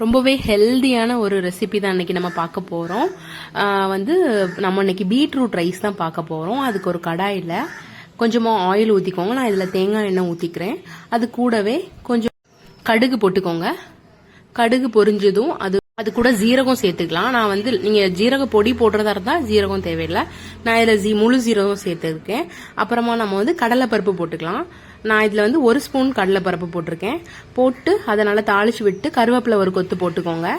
ரொம்பவே ஹெல்தியான ஒரு ரெசிபி தான் இன்னைக்கு நம்ம பார்க்க போகிறோம் வந்து நம்ம இன்னைக்கு பீட்ரூட் ரைஸ் தான் பார்க்க போகிறோம் அதுக்கு ஒரு கடாயில் கொஞ்சமாக ஆயில் ஊற்றிக்கோங்க நான் இதில் தேங்காய் எண்ணெய் ஊற்றிக்கிறேன் அது கூடவே கொஞ்சம் கடுகு போட்டுக்கோங்க. கடுகு பொரிஞ்சதும் அது அது கூட ஜீரகம் சேர்த்துக்கலாம். நான் வந்து நீங்கள் ஜீரக பொடி போடுறதா இருந்தால் ஜீரகம் தேவையில்லை. நான் இதில் ஜீ முழு ஜீரகம் சேர்த்துருக்கேன். அப்புறமா நம்ம வந்து கடலைப்பருப்பு போட்டுக்கலாம். நான் இதில் வந்து ஒரு ஸ்பூன் கடலைப்பருப்பு போட்டிருக்கேன். போட்டு அதை நல்லா தாளிச்சு விட்டு கருவேப்பிலை ஒரு கொத்து போட்டுக்கோங்க.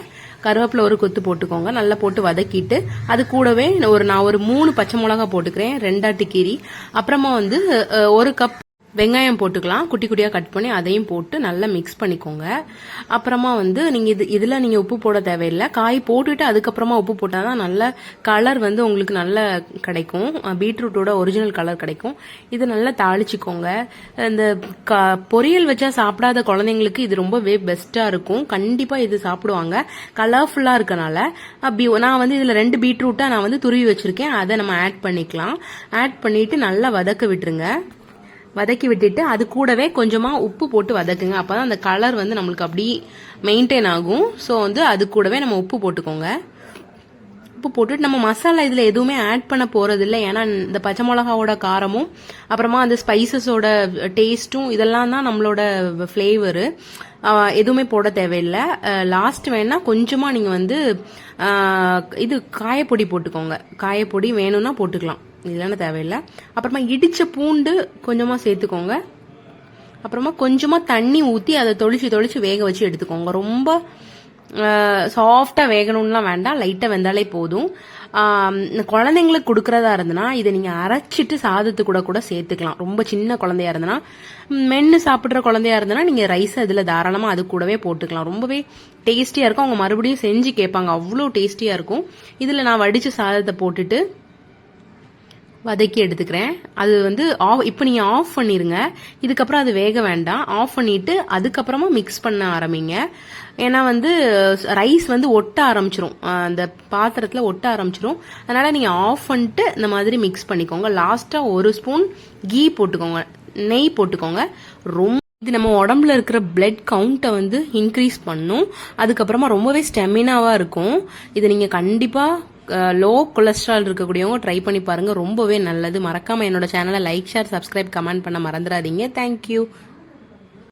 கருவேப்பிலை ஒரு கொத்து போட்டுக்கோங்க. நல்லா போட்டு வதக்கிட்டு அது கூடவே ஒரு நான் ஒரு மூணு பச்சை மிளகா போட்டுக்கிறேன். ரெண்டாட்டு கீரி. அப்புறமா வந்து ஒரு கப் வெங்காயம் போட்டுக்கலாம். குட்டி குட்டியாக கட் பண்ணி அதையும் போட்டு நல்லா மிக்ஸ் பண்ணிக்கோங்க. அப்புறமா வந்து நீங்கள் இது இதில் நீங்கள் உப்பு போட தேவையில்லை. காய் போட்டுட்டு அதுக்கப்புறமா உப்பு போட்டால் தான் நல்ல கலர் வந்து உங்களுக்கு நல்ல கிடைக்கும். பீட்ரூட்டோட ஒரிஜினல் கலர் கிடைக்கும். இது நல்லா தாளிச்சிக்கோங்க. இந்த க பொரியல் வச்சா சாப்பிடாத குழந்தைங்களுக்கு இது ரொம்பவே பெஸ்ட்டாக இருக்கும். கண்டிப்பாக இது சாப்பிடுவாங்க. கலர்ஃபுல்லாக இருக்கனால. அப்படி நான் வந்து இதில் ரெண்டு பீட்ரூட்டாக நான் வந்து துருவி வச்சுருக்கேன். அதை நம்ம ஆட் பண்ணிக்கலாம். ஆட் பண்ணிவிட்டு நல்லா வதக்க விட்டுருங்க. வதக்கி விட்டுட்டு அது கூடவே கொஞ்சமாக உப்பு போட்டு வதக்குங்க. அப்போ தான் அந்த கலர் வந்து நம்மளுக்கு அப்படி மெயின்டைன் ஆகும். ஸோ வந்து அது கூடவே நம்ம உப்பு போட்டுக்கோங்க. உப்பு போட்டுட்டு நம்ம மசாலா இதில் எதுவுமே ஆட் பண்ண போகிறது இல்லை ஏன்னா இந்த பச்சை மிளகாவோட காரமும் அப்புறமா அந்த ஸ்பைசஸோட டேஸ்ட்டும் இதெல்லாம் தான் நம்மளோட ஃப்ளேவரு எதுவுமே போட தேவையில்லை. லாஸ்ட் வேணால் கொஞ்சமாக நீங்கள் வந்து இது காயப்பொடி போட்டுக்கோங்க. காயப்பொடி வேணும்னா போட்டுக்கலாம். இல்லைன்னா தேவையில்லை. அப்புறமா இடித்த பூண்டு கொஞ்சமாக சேர்த்துக்கோங்க. அப்புறமா கொஞ்சமாக தண்ணி ஊற்றி அதை தொளிச்சு தொளிச்சு வேக வச்சு எடுத்துக்கோங்க. ரொம்ப சாஃப்டாக வேகணும்லாம் வேண்டாம். லைட்டாக வெந்தாலே போதும். இந்த குழந்தைங்களுக்கு கொடுக்கறதா இருந்ததுன்னா இதை நீங்கள் அரைச்சிட்டு சாதத்து கூட கூட சேர்த்துக்கலாம். ரொம்ப சின்ன குழந்தையா இருந்ததுன்னா மென்று சாப்பிட்ற குழந்தையா இருந்ததுன்னா நீங்கள் ரைஸ் அதில் தாராளமாக அது கூடவே போட்டுக்கலாம். ரொம்பவே டேஸ்டியாக இருக்கும். அவங்க மறுபடியும் செஞ்சு கேட்பாங்க. அவ்வளோ டேஸ்டியாக இருக்கும். இதில் நான் வடித்த சாதத்தை போட்டுட்டு வதக்கி எடுத்துக்கிறேன். அது வந்து ஆஃப் இப்போ நீங்கள் ஆஃப் பண்ணிடுங்க இதுக்கப்புறம் அது வேக வேண்டாம். ஆஃப் பண்ணிட்டு அதுக்கப்புறமா மிக்ஸ் பண்ண ஆரம்பிங்க. ஏன்னா வந்து ரைஸ் வந்து ஒட்ட ஆரம்பிச்சிரும். அந்த பாத்திரத்தில் ஒட்ட ஆரம்பிச்சிரும். அதனால் நீங்கள் ஆஃப் பண்ணிட்டு இந்த மாதிரி மிக்ஸ் பண்ணிக்கோங்க. லாஸ்ட்டாக ஒரு ஸ்பூன் கீ போட்டுக்கோங்க. நெய் போட்டுக்கோங்க. ரொம்ப இது நம்ம உடம்புல இருக்கிற பிளட் கவுண்ட்டை வந்து இன்க்ரீஸ் பண்ணும். அதுக்கப்புறமா ரொம்பவே ஸ்டெமினாவாக இருக்கும். இதை நீங்கள் கண்டிப்பாக லோ கொலஸ்ட்ரால் இருக்கக்கூடியவங்க ட்ரை பண்ணி பாருங்கள் ரொம்பவே நல்லது. மறக்காமல் என்னோட சேனலை லைக் ஷேர் சப்ஸ்கிரைப் கமெண்ட் பண்ண மறந்துடாதீங்க. தேங்க்யூ